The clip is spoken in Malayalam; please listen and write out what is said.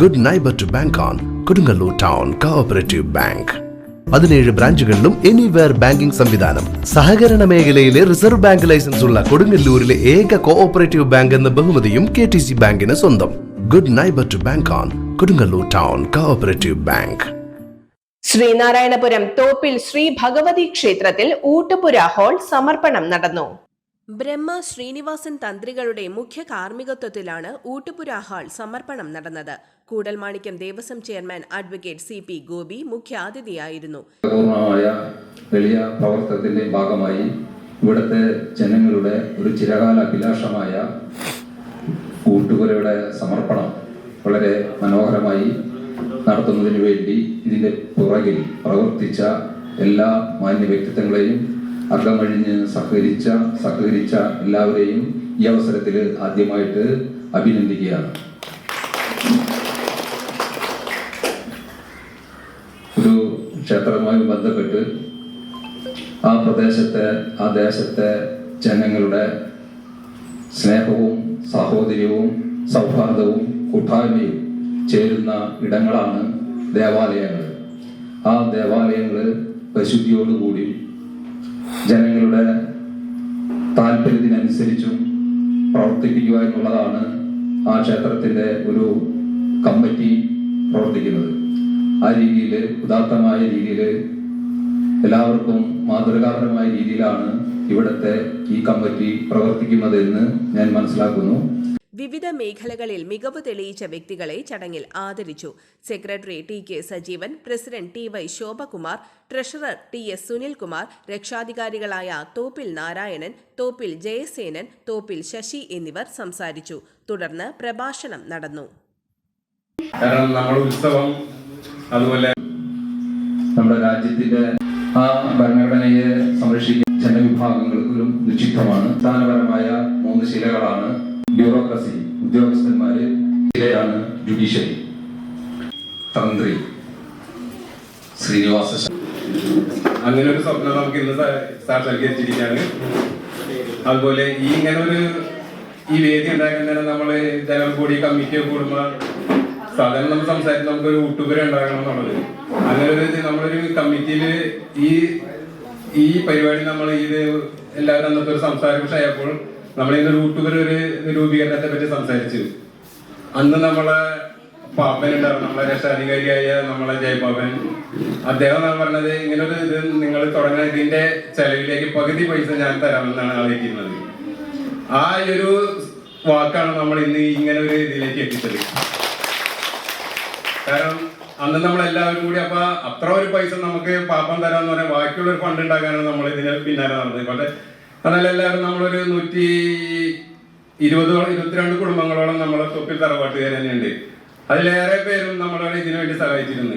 Good neighbour to bank on Kodungallur town cooperative bank പതിനേഴ് ബ്രാഞ്ചുകളിലും എനിവെയർ ബാങ്കിംഗ് സംവിധാനം. സഹകരണ മേഖലയിലെ റിസർവ് ബാങ്ക് ലൈസൻസ് ഉള്ള കൊടുങ്ങല്ലൂരിലെ ഏക കോഓപ്പറേറ്റീവ് ബാങ്ക് എന്ന ബഹുമതിയും കെ ടി സി ബാങ്കിന് സ്വന്തം. Good neighbour to bank on Kodungallur town cooperative bank Sreenarayanapuram Thoppil Sree Bhagavathi ക്ഷേത്രത്തിൽ ഊട്ടുപുര ഹാൾ സമർപ്പണം നടന്നു. ബ്രഹ്മ ശ്രീനിവാസൻ തന്ത്രികളുടെ മുഖ്യ കാർമ്മികത്വത്തിലാണ് ഊട്ടുപുര ഹാൾ സമർപ്പണം നടന്നത്. Koodalmanikyam Devaswom chairman advocate C P Gopi മുഖ്യാതിഥിയായിരുന്നു. എളിയ പ്രവർത്തനത്തിന്റെ ഭാഗമായി ഇവിടുത്തെ ജനങ്ങളുടെ ഒരു ചിരകാല അഭിലാഷമായ കൂട്ടുപുരയുടെ സമർപ്പണം വളരെ മനോഹരമായി നടത്തുന്നതിന് വേണ്ടി ഇതിന്റെ പുറകിൽ പ്രവർത്തിച്ച എല്ലാ മാന്യ വ്യക്തിത്വങ്ങളെയും അകമഴിഞ്ഞ് സഹകരിച്ച സഹകരിച്ച എല്ലാവരെയും ഈ അവസരത്തിൽ ആദ്യമായിട്ട് അഭിനന്ദിക്കുകയാണ്. ഒരു ക്ഷേത്രവുമായി ബന്ധപ്പെട്ട് ആ പ്രദേശത്തെ ആ ദേശത്തെ ജനങ്ങളുടെ സ്നേഹവും സാഹോദര്യവും സൗഹാർദ്ദവും കൂട്ടായ്മയും ചേരുന്ന ഇടങ്ങളാണ് ദേവാലയങ്ങൾ. ആ ദേവാലയങ്ങൾ പരിശുദ്ധിയോടുകൂടി ജനങ്ങളുടെ താല്പര്യത്തിനനുസരിച്ചും പ്രവർത്തിപ്പിക്കുക എന്നുള്ളതാണ് ആ ക്ഷേത്രത്തിന്റെ ഒരു കമ്മിറ്റി പ്രവർത്തിക്കുന്നത്. ആ രീതിയിൽ ഉദാത്തമായ രീതിയിൽ എല്ലാവർക്കും മാതൃകാപരമായ രീതിയിലാണ് ഇവിടുത്തെ ഈ കമ്മിറ്റി പ്രവർത്തിക്കുന്നതെന്ന് ഞാൻ മനസ്സിലാക്കുന്നു. വിവിധ മേഖലകളിൽ മികവ് തെളിയിച്ച വ്യക്തികളെ ചടങ്ങിൽ ആദരിച്ചു. Secretary T K Sajeevan president T Y Shobhakumar treasurer T S Sunilkumar രക്ഷാധികാരികളായ Thoppil Narayanan Thoppil Jayasenan Thoppil Sasi എന്നിവർ സംസാരിച്ചു. തുടർന്ന് പ്രഭാഷണം നടന്നു. കാരണം നമ്മുടെ ഉത്സവം അതുപോലെ നമ്മുടെ രാജ്യത്തിന്റെ ആ ഭരണഘടനയെ സംരക്ഷിക്കുന്ന ജനവിഭാഗങ്ങൾക്കും നിക്ഷിപ്തമാണ്. സ്ഥാനപരമായ മൂന്ന് ശിലകളാണ് ബ്യൂറോക്രസി ഉദ്യോഗസ്ഥന്മാര് ഇരയാണ് ജുഡീഷ്യറി തന്ത്രി ശ്രീനിവാസ അങ്ങനെ ഒരു സ്വപ്നം നമുക്ക് ഇന്ന് സാക്ഷാത്കരിച്ചിരിക്കുകയാണ്. അതുപോലെ ഈ ഇങ്ങനെ ഒരു ഈ വേദി ഉണ്ടാക്കുന്നതിന് നമ്മൾ ജനം കൂടി കമ്മിറ്റി കൂടുമ്പോൾ സാധാരണ നമ്മൾ സംസാരിച്ച് നമുക്കൊരു ഊട്ടുപുര ഉണ്ടാക്കണം എന്നുള്ളത്. അങ്ങനെ ഒരു നമ്മളൊരു കമ്മിറ്റിയിൽ ഈ ഈ പരിപാടി നമ്മൾ ഇത് എല്ലാവരും അന്നത്തെ ഒരു സംസാരം വിഷയപ്പോൾ നമ്മൾ ഇന്ന് ഊട്ടുപുര ഒരു രൂപീകരണത്തെ പറ്റി സംസാരിച്ചു. അന്ന് നമ്മളെ പാപ്പൻ ഉണ്ടായിരുന്നു. നമ്മളെ രക്ഷാധികാരിയായ നമ്മളെ ജയപാപ്പൻ. അദ്ദേഹം പറഞ്ഞത് ഇങ്ങനൊരു ഇത് നിങ്ങൾ തുടങ്ങുന്ന ഇതിന്റെ ചെലവിലേക്ക് പകുതി പൈസ ഞാൻ തരാമെന്നാണ് അറിയിക്കുന്നത് ആ ഒരു വാക്കാണ് നമ്മൾ ഇന്ന് ഇങ്ങനെ ഒരു ഇതിലേക്ക് എത്തിച്ചത്. കാരണം അന്ന് നമ്മൾ എല്ലാവരും കൂടി അപ്പൊ അത്ര ഒരു പൈസ നമുക്ക് പാപ്പം തരാന്ന് പറഞ്ഞാൽ ബാക്കിയുള്ള ഒരു ഫണ്ട് ഉണ്ടാക്കാനാണ് നമ്മൾ ഇതിന് പിന്നാലെ നടന്നത്. പക്ഷെ എന്നാൽ എല്ലാവരും നമ്മളൊരു നൂറ്റി ഇരുപതോളം ഇരുപത്തിരണ്ട് കുടുംബങ്ങളോളം നമ്മളെ തൊപ്പിൽ തറവാട്ടുകാർ തന്നെയുണ്ട്. അതിലേറെ പേരും നമ്മളോട് ഇതിനു വേണ്ടി സഹായിച്ചിരുന്നു